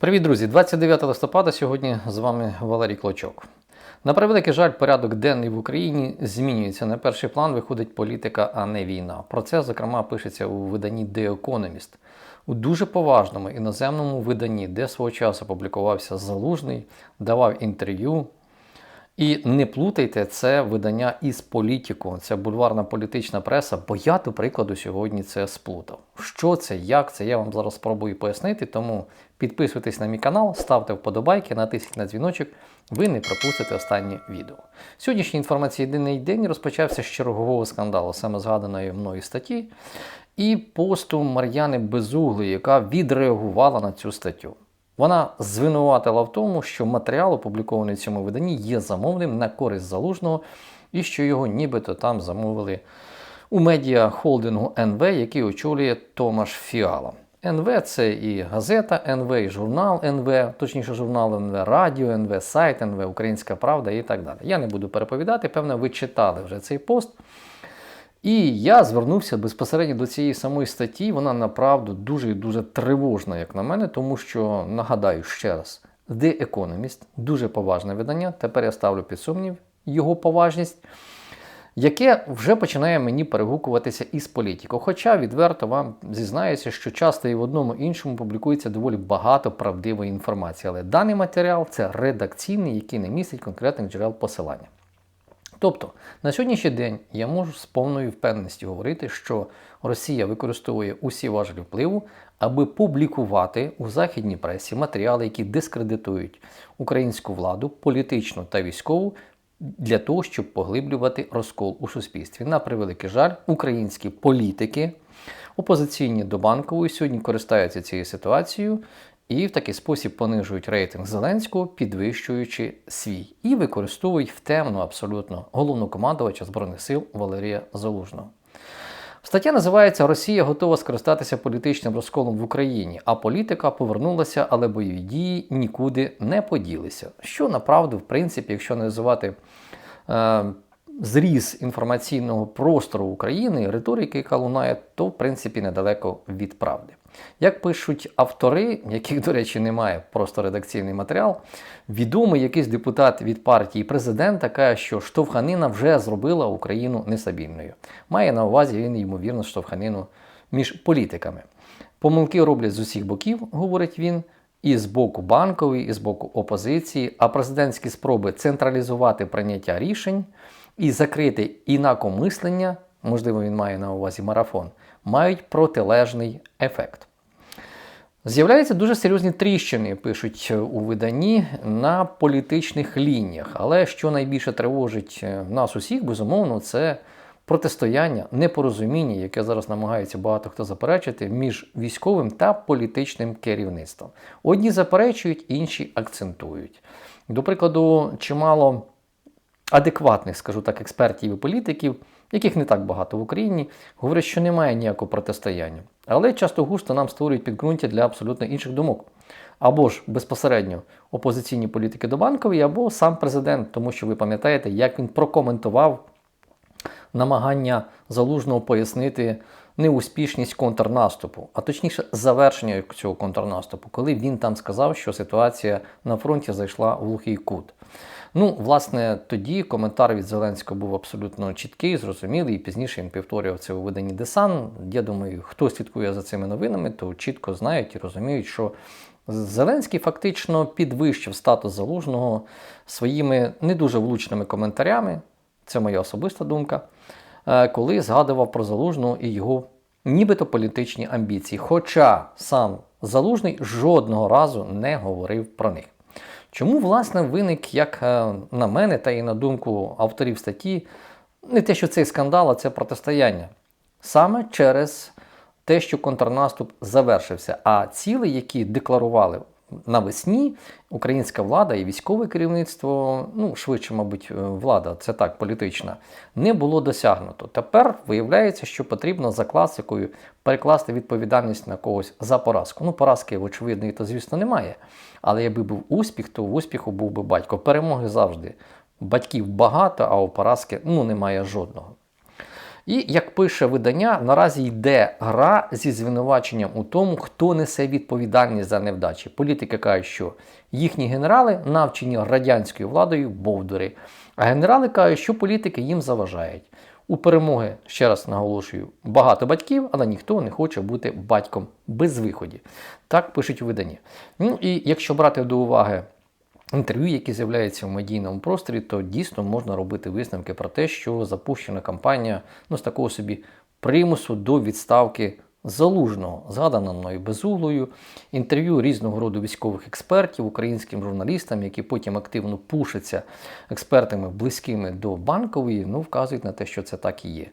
Привіт, друзі! 29 листопада сьогодні з вами Валерій Клочок. На превеликий жаль, порядок денний в Україні змінюється. На перший план виходить політика, а не війна. Про це, зокрема, пишеться у виданні The Economist. У дуже поважному іноземному виданні, де свого часу публікувався Залужний, давав інтерв'ю. І не плутайте це видання із політику, це бульварна політична преса, бо я, до прикладу, сьогодні це сплутав. Що це, як це, я вам зараз спробую пояснити. Тому підписуйтесь на мій канал, ставте вподобайки, натисніть на дзвіночок, ви не пропустите останнє відео. Сьогоднішній інформаційний день розпочався з чергового скандалу, саме згаданої мною статті, і посту Мар'яни Безугли, яка відреагувала на цю статтю. Вона звинуватила в тому, що матеріал, опублікований в цьому виданні, є замовним на користь залужного і що його нібито там замовили у медіа холдингу НВ, який очолює Томаш Фіала. НВ це і газета НВ, і журнал НВ, точніше, журнал НВ, радіо НВ, сайт НВ, Українська Правда і так далі. Я не буду переповідати, певно, ви читали вже цей пост. І я звернувся безпосередньо до цієї самої статті. Вона направду дуже і дуже тривожна, як на мене, тому що нагадаю ще раз: The Economist дуже поважне видання. Тепер я ставлю під сумнів його поважність, яке вже починає мені перегукуватися із політикою. Хоча відверто вам зізнаюся, що часто і в одному іншому публікується доволі багато правдивої інформації. Але даний матеріал це редакційний, який не містить конкретних джерел посилання. Тобто на сьогоднішній день я можу з повною впевненістю говорити, що Росія використовує усі важелі впливу, аби публікувати у західній пресі матеріали, які дискредитують українську владу, політичну та військову, для того, щоб поглиблювати розкол у суспільстві. На превеликий жаль, українські політики, опозиційні до банкової, сьогодні користаються цією ситуацією і в такий спосіб понижують рейтинг Зеленського, підвищуючи свій, і використовують в темну абсолютно головнокомандувача Збройних сил Валерія Залужного. Стаття називається Росія готова скористатися політичним розколом в Україні, а політика повернулася, але бойові дії нікуди не поділися. Що направду, в принципі, якщо називати е, зріз інформаційного простору України, риторики, яка лунає, то в принципі недалеко від правди. Як пишуть автори, яких, до речі, немає просто редакційний матеріал, відомий якийсь депутат від партії президента каже, що штовханина вже зробила Україну нестабільною. Має на увазі він, ймовірно, штовханину між політиками. Помилки роблять з усіх боків, говорить він. І з боку банкової, і з боку опозиції, а президентські спроби централізувати прийняття рішень і закрити інакомислення, можливо, він має на увазі марафон, мають протилежний ефект. З'являються дуже серйозні тріщини, пишуть у виданні на політичних лініях. Але що найбільше тривожить е, нас усіх, безумовно, це протистояння, непорозуміння, яке зараз намагається багато хто заперечити, між військовим та політичним керівництвом. Одні заперечують, інші акцентують. До прикладу, чимало адекватних, скажу так, експертів і політиків, яких не так багато в Україні, говорять, що немає ніякого протистояння. Але часто густо нам створюють підґрунтя для абсолютно інших думок. Або ж безпосередньо опозиційні політики до банкової, або сам президент, тому що ви пам'ятаєте, як він прокоментував намагання залужного пояснити неуспішність контрнаступу, а точніше завершення цього контрнаступу, коли він там сказав, що ситуація на фронті зайшла в глухий кут. Ну, власне, тоді коментар від Зеленського був абсолютно чіткий, зрозумілий, і пізніше він повторював це у виданні Десан. Я думаю, хто слідкує за цими новинами, то чітко знають і розуміють, що Зеленський фактично підвищив статус залужного своїми не дуже влучними коментарями. Це моя особиста думка. Е, коли згадував про залужного і його нібито політичні амбіції. Хоча сам залужний жодного разу не говорив про них. Чому, власне, виник, як е, на мене, та і на думку авторів статті, не те, що цей скандал, а це протистояння. Саме через те, що контрнаступ завершився, а ціли, які декларували навесні, українська влада і військове керівництво, ну, швидше, мабуть, е, влада, це так, політична, не було досягнуто. Тепер виявляється, що потрібно за класикою перекласти відповідальність на когось за поразку. Ну, поразки, очевидної, то, звісно, немає. Але якби був успіх, то в успіху був би батько. Перемоги завжди. Батьків багато, а у поразки ну, немає жодного. І як пише видання, наразі йде гра зі звинуваченням у тому, хто несе відповідальність за невдачі. Політики кажуть, що їхні генерали навчені радянською владою бовдури. А генерали кажуть, що політики їм заважають. У перемоги, ще раз наголошую, багато батьків, але ніхто не хоче бути батьком без виході. Так пишуть у виданні. Ну і якщо брати до уваги інтерв'ю, які з'являються в медійному просторі, то дійсно можна робити висновки про те, що запущена кампанія ну, з такого собі примусу до відставки залужного, згадано мною безуглою, інтерв'ю різного роду військових експертів, українським журналістам, які потім активно пушаться експертами близькими до банкової, ну вказують на те, що це так і є.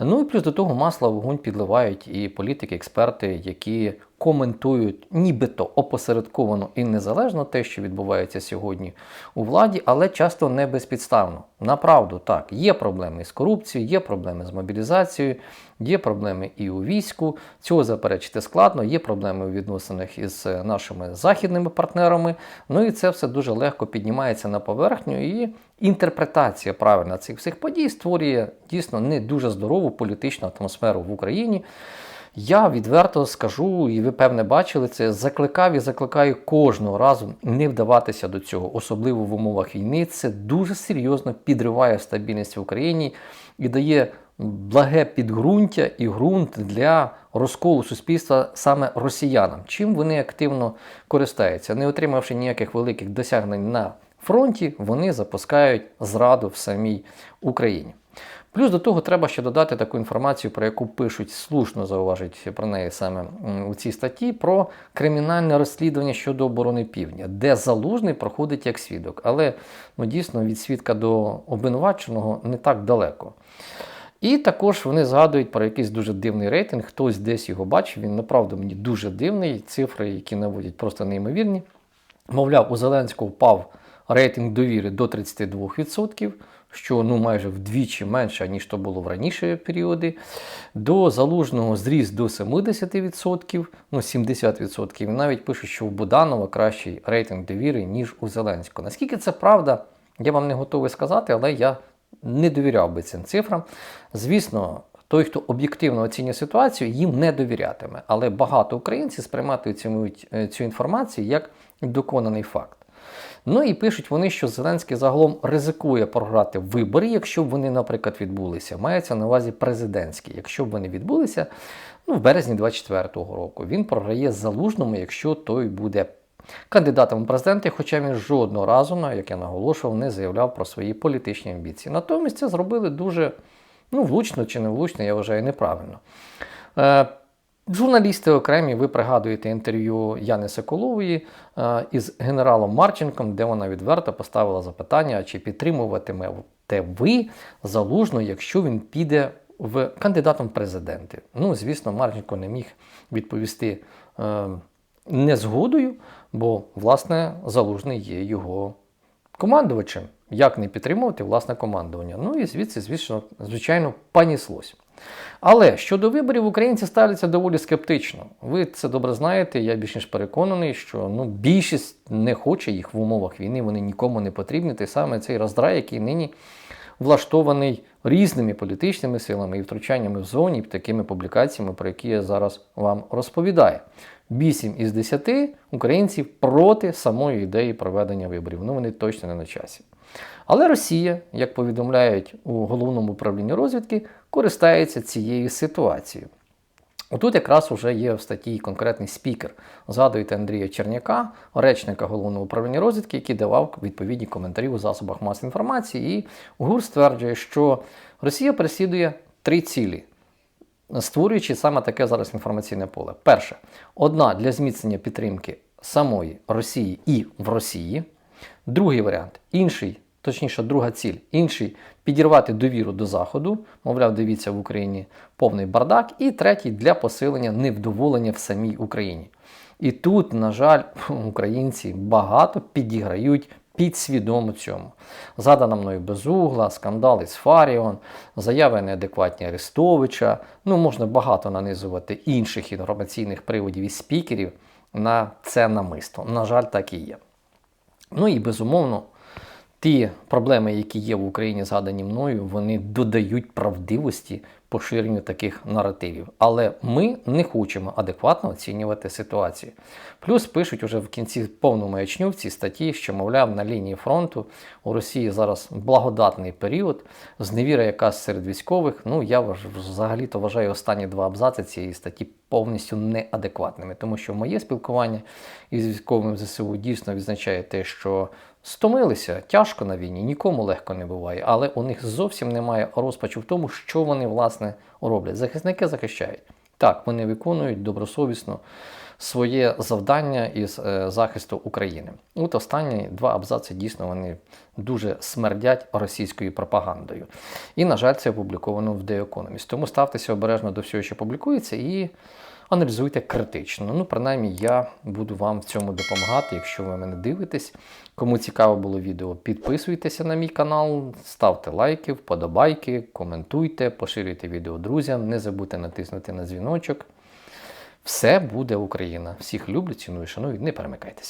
Ну і плюс до того масла вогонь підливають і політики, експерти, які коментують нібито опосередковано і незалежно те, що відбувається сьогодні у владі, але часто не безпідставно. Направду так, є проблеми з корупцією, є проблеми з мобілізацією, є проблеми і у війську. Цього заперечити складно, є проблеми у відносинах із нашими західними партнерами. Ну і це все дуже легко піднімається на поверхню. І інтерпретація правильна цих всіх подій створює дійсно не дуже здорову політичну атмосферу в Україні. Я відверто скажу, і ви певне бачили це. Закликав і закликаю кожного разу не вдаватися до цього, особливо в умовах війни. Це дуже серйозно підриває стабільність в Україні і дає благе підґрунтя і ґрунт для розколу суспільства саме росіянам. Чим вони активно користаються, не отримавши ніяких великих досягнень на фронті, вони запускають зраду в самій Україні. Плюс до того треба ще додати таку інформацію, про яку пишуть слушно зауважить про неї саме у цій статті, про кримінальне розслідування щодо оборони півдня, де залужний проходить як свідок. Але ну, дійсно від свідка до обвинуваченого не так далеко. І також вони згадують про якийсь дуже дивний рейтинг. Хтось десь його бачив. Він направду мені дуже дивний. Цифри, які наводять просто неймовірні. Мовляв, у Зеленського впав рейтинг довіри до 32%, що ну майже вдвічі менше, ніж то було в раніші періоди. До залужного зріс до 70%, ну 70%. І навіть пишуть, що у Буданова кращий рейтинг довіри, ніж у Зеленського. Наскільки це правда, я вам не готовий сказати, але я не довіряв би цим цифрам. Звісно. Той, хто об'єктивно оцінює ситуацію, їм не довірятиме. Але багато українців сприйматимуть цю інформацію як доконаний факт. Ну і пишуть вони, що Зеленський загалом ризикує програти вибори, якщо б вони, наприклад, відбулися. Мається на увазі президентські. Якщо б вони відбулися ну, в березні 24-го року, він програє залужному, якщо той буде кандидатом у президенти, хоча він жодного разу, як я наголошував, не заявляв про свої політичні амбіції. Натомість це зробили дуже ну, влучно чи не влучно, я вважаю, неправильно. Журналісти окремі, ви пригадуєте інтерв'ю Яни Соколової е, із генералом Марченком, де вона відверто поставила запитання, чи підтримуватимете ви залужно, якщо він піде в кандидатом в президенти. Ну, звісно, Марченко не міг відповісти е, незгодою, бо, власне, залужний є його командувачем. Як не підтримувати власне командування? Ну і звідси, звісно, звичайно, паніслось. Але щодо виборів українці ставляться доволі скептично. Ви це добре знаєте. Я більш ніж переконаний, що ну, більшість не хоче їх в умовах війни, вони нікому не потрібні. Той саме цей роздрай, який нині влаштований різними політичними силами і втручаннями в зоні, і такими публікаціями, про які я зараз вам розповідаю. 8 із 10 українців проти самої ідеї проведення виборів. Ну вони точно не на часі. Але Росія, як повідомляють у головному управлінні розвідки, користається цією ситуацією. Отут якраз вже є в статті конкретний спікер. Згадуєте Андрія Черняка, речника головного управління розвідки, який давав відповідні коментарі у засобах масової інформації. І ГУР стверджує, що Росія переслідує три цілі, створюючи саме таке зараз інформаційне поле. Перше, одна для зміцнення підтримки самої Росії і в Росії. Другий варіант інший точніше, друга ціль, інший підірвати довіру до Заходу, мовляв, дивіться в Україні повний бардак. І третій для посилення невдоволення в самій Україні. І тут, на жаль, українці багато підіграють підсвідомо цьому. Задана мною безугла, скандали з Фаріон, заяви неадекватні Арестовича. Ну, можна багато нанизувати інших інформаційних приводів і спікерів на це намисто. На жаль, так і є. Ну і безумовно ті проблеми, які є в Україні, згадані мною, вони додають правдивості поширенню таких наративів. Але ми не хочемо адекватно оцінювати ситуацію. Плюс пишуть уже в кінці повну маячню в цій статті, що, мовляв, на лінії фронту у Росії зараз благодатний період, зневіра якась серед військових. Ну, я взагалі-то вважаю останні два абзаци цієї статті повністю неадекватними, тому що моє спілкування із військовим ЗСУ дійсно відзначає те, що стомилися тяжко на війні, нікому легко не буває, але у них зовсім немає розпачу в тому, що вони власне роблять. Захисники захищають. Так, вони виконують добросовісно своє завдання із е, захисту України. От останні два абзаци дійсно вони дуже смердять російською пропагандою. І, на жаль, це опубліковано в The Economist. Тому ставтеся обережно до всього, що публікується, і аналізуйте критично. Ну, принаймні, я буду вам в цьому допомагати, якщо ви мене дивитесь. Кому цікаво було відео, підписуйтеся на мій канал, ставте лайки, вподобайки, коментуйте, поширюйте відео друзям, не забудьте натиснути на дзвіночок. Все буде Україна. Всіх люблю, ціную, шаную, не перемикайтеся.